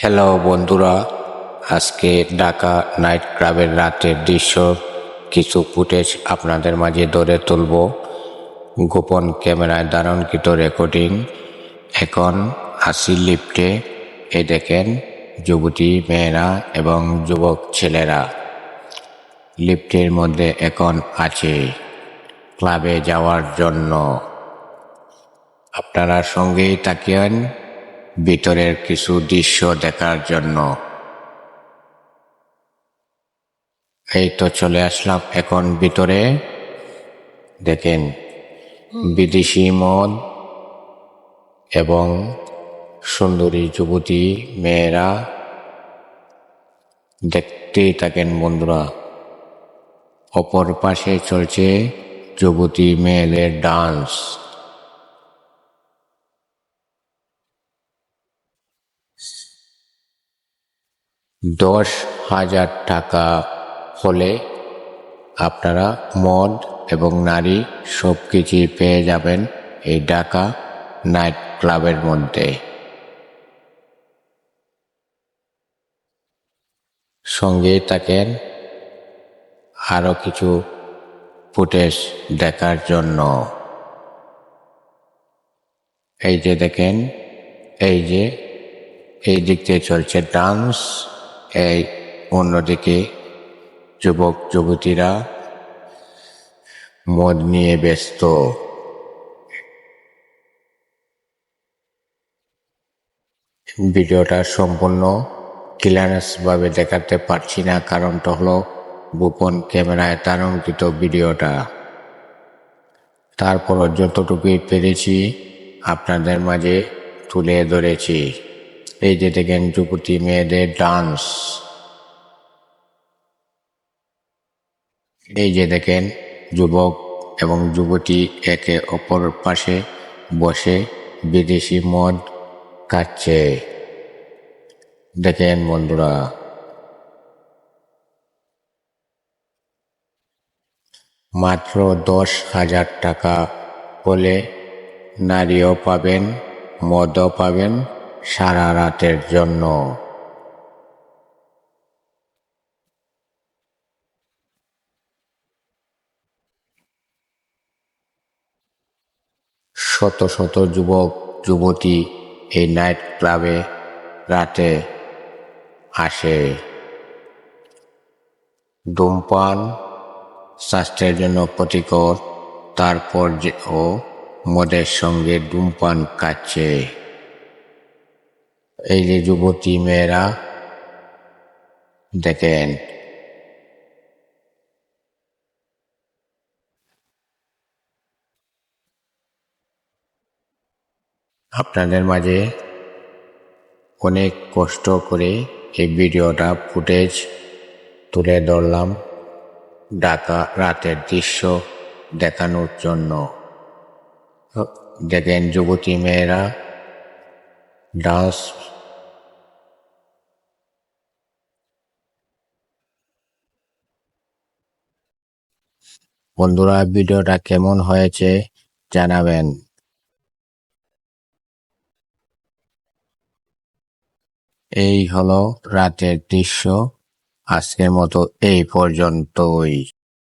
Hello বন্ধুরা। আজকে Dhaka night ক্লাবের রাতের দৃশ্য, কিছু ফুটেজ আপনাদের মাঝে ধরে তুলব। গোপন ক্যামেরায় ধারণকৃত রেকর্ডিং। এখন আসি লিফটে এ দেখেন যুবতী মেয়েরা এবং যুবক ছেলেরা। লিফটের মধ্যে এখন আছে ক্লাবে যাওয়ার জন্য। আপনারা সঙ্গেই তাকিয়েন। ভিতরের কিছু দৃশ্য দেখার জন্য। এই তো চলে আসলাম এখন ভিতরে। দেখেন, বিদেশি মদ এবং সুন্দরী যুবতী মেয়েরা দেখতেই থাকেন বন্ধুরা। অপর পাশে চলছে যুবতী মেয়েদের ডান্স। দশ হাজার টাকা হলে আপনারা মদ এবং নারী সব কিছুই পেয়ে যাবেন এই ঢাকা নাইট ক্লাবের মধ্যে। সঙ্গে থাকেন আরও কিছু ফুটেজ দেখার জন্য। এই যে দেখেন, এই যে, এই দিক দিয়ে চলছে ডান্স। এই অন্যদিকে যুবক, যুবতীরা মদ নিয়ে ব্যস্ত। ভিডিওটা সম্পূর্ণ ক্লিয়ারেন্সভাবে দেখাতে পারছি না, কারণটা হলো গোপন ক্যামেরায় তারঙ্কিত ভিডিওটা। তারপরও যতটুকুই পেরেছি আপনাদের মাঝে তুলে ধরেছি। এই যে দেখেন যুবতী মেয়েদের ডান্স এই যে দেখেন যুবক এবং যুবতী একে অপর পাশে বসে বিদেশি মদ খাচ্ছে। দেখেন বন্ধুরা। মাত্র দশ হাজার টাকা বলে নারীও পাবেন, মদও পাবেন সারা রাতের জন্য। শত শত যুবক, যুবতী এই নাইট ক্লাবে রাতে আসে। ধূমপান, স্বাস্থ্যের জন্য ক্ষতিকর, তারপর ও মদের সঙ্গে ধূমপান কাচ্ছে এই যে যুবতী মেয়েরা, দেখেন। আপনাদের মাঝে অনেক কষ্ট করে এই ভিডিওটা ফুটেজ তুলে ধরলাম ঢাকা রাতের দৃশ্য দেখানোর জন্য। দেখেন যুবতী মেয়েরা ডান্স বন্ধুরা ভিডিওটা কেমন হয়েছে জানাবেন। এই হলো রাতের দৃশ্য। আজকের মতো এই পর্যন্তই।